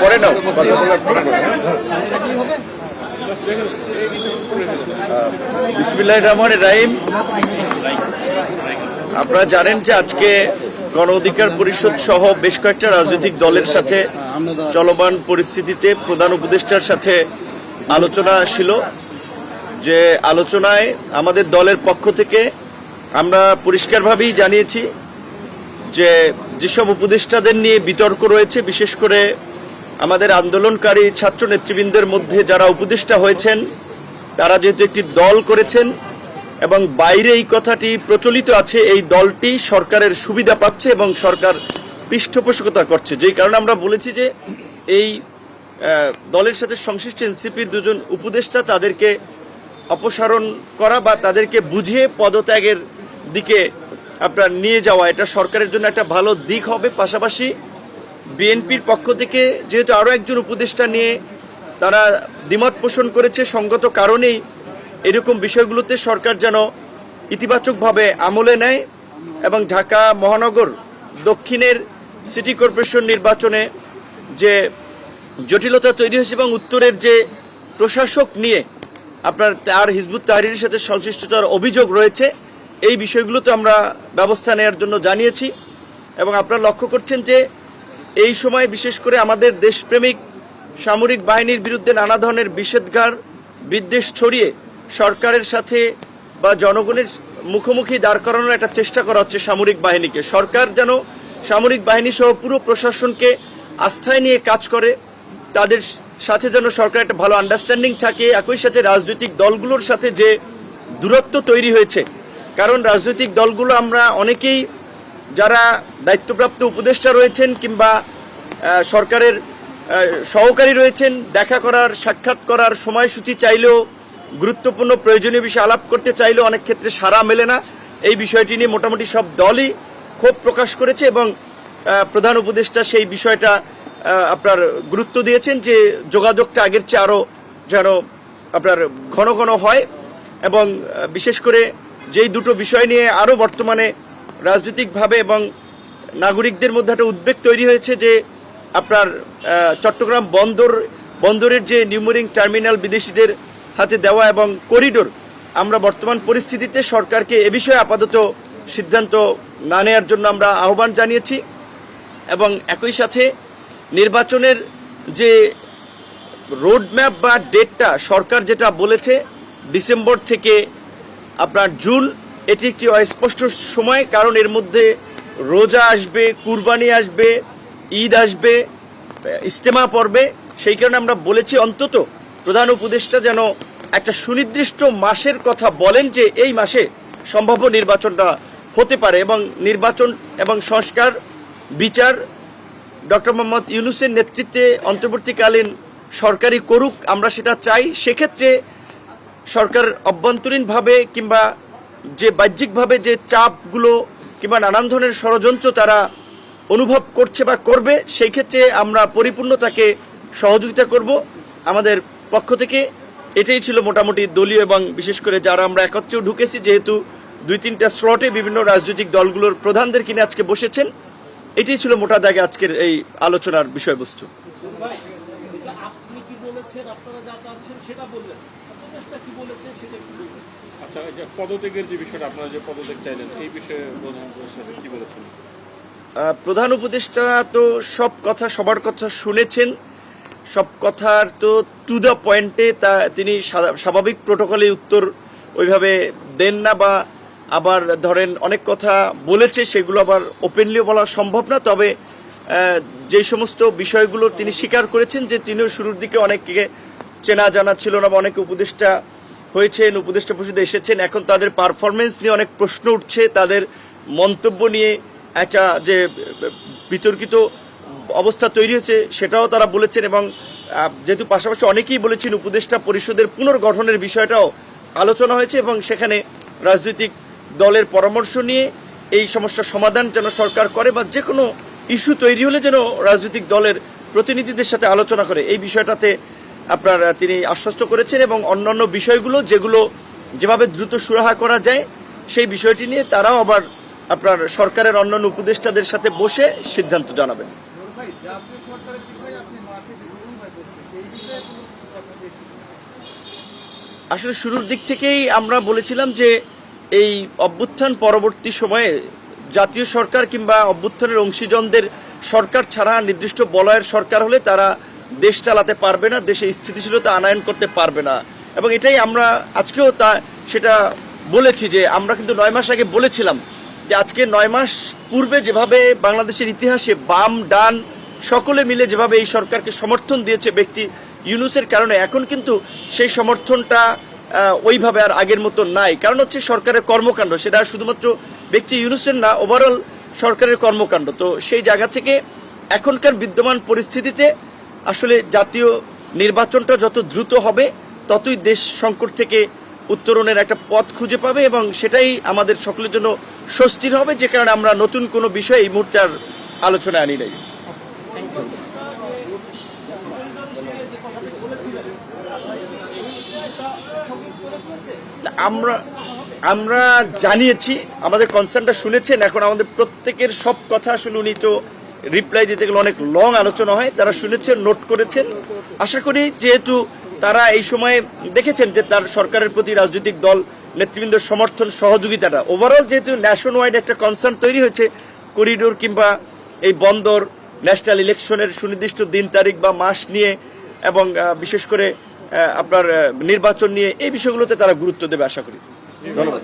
পরে নাও কথা বলার পরে বিসমিল্লাহ রহমান রাহিম। আপনারা জানেন যে আজকে গণ অধিকার পরিষদ সহ বেশ কয়েকটা রাজনৈতিক দলের সাথে চলমান পরিস্থিতিতে প্রধান উপদেষ্টার সাথে আলোচনা ছিল। যে আলোচনায় আমাদের দলের পক্ষ থেকে আমরা পরিষ্কারভাবেই জানিয়েছি যে যেসব উপদেষ্টাদের নিয়ে বিতর্ক রয়েছে, বিশেষ করে আমাদের আন্দোলনকারী ছাত্র নেতৃবৃন্দের মধ্যে যারা উপদেষ্টা হয়েছেন, তারা যেহেতু একটি দল করেছেন এবং বাইরে এই কথাটি প্রচলিত আছে, এই দলটি সরকারের সুবিধা পাচ্ছে এবং সরকার পৃষ্ঠপোষকতা করছে। যেই কারণে আমরা বলেছি যে এই দলের সাথে সংশ্লিষ্ট এনসিপির দুজন উপদেষ্টা তাদেরকে অপসারণ করা বা তাদেরকে বুঝিয়ে পদত্যাগের দিকে আপনার নিয়ে যাওয়া, এটা সরকারের জন্য একটা ভালো দিক হবে। পাশাপাশি বিএনপির পক্ষ থেকে যেহেতু আরও একজন উপদেষ্টা নিয়ে তারা দ্বিমত পোষণ করেছে, সঙ্গত কারণেই এরকম বিষয়গুলোতে সরকার যেন ইতিবাচকভাবে আমলে নেয় এবং ঢাকা মহানগর দক্ষিণের সিটি কর্পোরেশন নির্বাচনে যে জটিলতা তৈরি হয়েছে এবং উত্তরের যে প্রশাসক নিয়ে আপনার তার হিজবুত তাহরির সাথে সংশ্লিষ্টতার অভিযোগ রয়েছে, এই বিষয়গুলোতে আমরা ব্যবস্থা নেওয়ার জন্য জানিয়েছি এবং আপনারা লক্ষ্য করছেন যে এই সময় বিশেষ করে আমাদের দেশপ্রেমিক সামরিক বাহিনীর বিরুদ্ধে নানা ধরনের বিষেধগার বিদ্বেষ ছড়িয়ে সরকারের সাথে বা জনগণের মুখোমুখি দাঁড় করানোর একটা চেষ্টা করা হচ্ছে সামরিক বাহিনীকে। সরকার যেন সামরিক বাহিনী সহ পুরো প্রশাসনকে আস্থায় নিয়ে কাজ করে, তাদের সাথে যেন সরকার একটা ভালো আন্ডারস্ট্যান্ডিং থাকে, একই সাথে রাজনৈতিক দলগুলোর সাথে যে দূরত্ব তৈরি হয়েছে। কারণ রাজনৈতিক দলগুলো আমরা অনেকেই যারা দায়িত্বপ্রাপ্ত উপদেষ্টা রয়েছেন কিংবা সরকারের সহকারী রয়েছেন, দেখা করার, সাক্ষাৎ করার সময়সূচি চাইলেও গুরুত্বপূর্ণ প্রয়োজনীয় বিষয় আলাপ করতে চাইলেও অনেক ক্ষেত্রে সারা মেলে না। এই বিষয়টি নিয়ে মোটামুটি সব দলই ক্ষোভ প্রকাশ করেছে এবং প্রধান উপদেষ্টা সেই বিষয়টা আপনার গুরুত্ব দিয়েছেন যে যোগাযোগটা আগের চেয়ে আরও যেন আপনার ঘন ঘন হয় এবং বিশেষ করে যেই দুটো বিষয় নিয়ে আরও বর্তমানে রাজনৈতিকভাবে এবং নাগরিকদের মধ্যে একটা উদ্বেগ তৈরি হয়েছে যে আপনার চট্টগ্রাম বন্দর, বন্দরের যে নিউমোরিং টার্মিনাল বিদেশিদের হাতে দেওয়া এবং করিডোর আমরা বর্তমান পরিস্থিতিতে সরকারকে এ বিষয়ে আপাতত সিদ্ধান্ত না নেওয়ার জন্য আমরা আহ্বান জানিয়েছি এবং একই সাথে নির্বাচনের যে রোডম্যাপ বা ডেটটা সরকার যেটা বলেছে ডিসেম্বর থেকে আপনার জুন, এটি একটি অস্পষ্ট সময় কারণ এর মধ্যে রোজা আসবে, কুরবানি আসবে, ঈদ আসবে ইস্তেমা পড়বে সেই কারণে আমরা বলেছি অন্তত প্রধান উপদেষ্টা যেন একটা সুনির্দিষ্ট মাসের কথা বলেন যে এই মাসে সম্ভাব্য নির্বাচনটা হতে পারে এবং নির্বাচন এবং সংস্কার, বিচার, ডক্টর মোহাম্মদ ইউনুসের নেতৃত্বে অন্তর্বর্তীকালীন সরকারি করুক, আমরা সেটা চাই। সেক্ষেত্রে সরকার অভ্যন্তরীণভাবে কিংবা যে বাহ্যিকভাবে যে চাপগুলো কিংবা নানান ধরনের ষড়যন্ত্র তারা অনুভব করছে বা করবে, সেই ক্ষেত্রে আমরা পরিপূর্ণতাকে সহযোগিতা করব। আমাদের পক্ষ থেকে এটাই ছিল মোটামুটি দলীয় এবং বিশেষ করে যারা আমরা একত্রেও ঢুকেছি যেহেতু দুই তিনটা স্লটে বিভিন্ন রাজনৈতিক দলগুলোর প্রধানদের কিনে আজকে বসেছেন এটাই ছিল মোটা দাগে আজকের এই আলোচনার বিষয়বস্তু। আচ্ছা পদত্যাগের যে বিষয়টা আপনারা যে পদত্যাগ চাইলেন এই বিষয়ে কি বলেছেন? প্রধান উপদেষ্টা তো সব কথা সবার কথা শুনেছেন। সব কথার তো টু দ্য পয়েন্টে তা তিনি স্বাভাবিক প্রোটোকলে উত্তর ওইভাবে দেন না বা আবার ধরেন অনেক কথা বলেছে, সেগুলো আবার ওপেনলিও বলা সম্ভব না। তবে যে সমস্ত বিষয়গুলো তিনি স্বীকার করেছেন যে তিনিও শুরুর দিকে অনেককে চেনা জানা ছিল না বা অনেকে উপদেষ্টা হয়েছেন, উপদেষ্টা পরিষদে এসেছেন, এখন তাদের পারফরমেন্স নিয়ে অনেক প্রশ্ন উঠছে, তাদের মন্তব্য নিয়ে একটা যে বিতর্কিত অবস্থা তৈরি হয়েছে, সেটাও তারা বলেছেন এবং যেহেতু পাশাপাশি অনেকেই বলেছেন উপদেষ্টা পরিষদের পুনর্গঠনের বিষয়টাও আলোচনা হয়েছে এবং সেখানে রাজনৈতিক দলের পরামর্শ নিয়ে এই সমস্যার সমাধান যেন সরকার করে বা যে কোনো ইস্যু তৈরি হলে যেন রাজনৈতিক দলের প্রতিনিধিদের সাথে আলোচনা করে। এই বিষয়টাতে আপনার তিনি আশ্বস্ত করেছেন এবং অন্যান্য বিষয়গুলো যেগুলো যেভাবে দ্রুত সুরাহা করা যায়, সেই বিষয়টি নিয়ে তারাও আবার আপনার সরকারের অন্যান্য উপদেষ্টাদের সাথে বসে সিদ্ধান্ত জানাবেন। আসলে শুরুর দিক থেকেই আমরা বলেছিলাম যে এই অভ্যুত্থান পরবর্তী সময়ে জাতীয় সরকার কিংবা অভ্যুত্থানের অংশীজনদের সরকার ছাড়া নির্দিষ্ট বলয়ের সরকার হলে তারা দেশ চালাতে পারবে না, দেশে স্থিতিশীলতা আনায়ন করতে পারবে না। এবং এটাই আমরা আজকেও তা সেটা বলেছি যে আমরা কিন্তু নয় মাস আগে বলেছিলাম যে আজকে নয় মাস পূর্বে যেভাবে বাংলাদেশের ইতিহাসে বাম, ডান সকলে মিলে যেভাবে এই সরকারকে সমর্থন দিয়েছে ব্যক্তি ইউনুসের কারণে, এখন কিন্তু সেই সমর্থনটা ওইভাবে আর আগের মতো নাই। কারণ হচ্ছে সরকারের কর্মকাণ্ড, সেটা শুধুমাত্র ব্যক্তি ইউনুসের না ওভারঅল সরকারের কর্মকাণ্ড। তো সেই জায়গা থেকে এখনকার বিদ্যমান পরিস্থিতিতে আসলে জাতীয় নির্বাচনটা যত দ্রুত হবে, ততই দেশ সংকট থেকে উত্তরণের একটা পথ খুঁজে পাবে এবং সেটাই আমাদের সকলের জন্য স্বস্তির হবে, যে কারণে আমরা নতুন কোনো বিষয়ে এই মুহূর্তে আর আলোচনায় আনি নাই। আমরা আমরা জানিয়েছি, আমাদের কনসার্নটা শুনেছেন, এখন আমাদের প্রত্যেকের সব কথা আসলে উনি তো রিপ্লাই দিতে গেলে অনেক লং আলোচনা হয়, তারা শুনেছেন নোট করেছেন। আশা করি যেহেতু তারা এই সময়ে দেখেছেন যে তার সরকারের প্রতি রাজনৈতিক দল নেতৃবৃন্দের সমর্থন, সহযোগিতাটা। ওভারঅল যেহেতু ন্যাশন ওয়াইড একটা কনসার্ন তৈরি হয়েছে করিডোর কিংবা এই বন্দর ন্যাশনাল ইলেকশনের সুনির্দিষ্ট দিন তারিখ বা মাস নিয়ে এবং বিশেষ করে আপনার নির্বাচন নিয়ে এই বিষয়গুলোতে তারা গুরুত্ব দেবে আশা করি। ধন্যবাদ।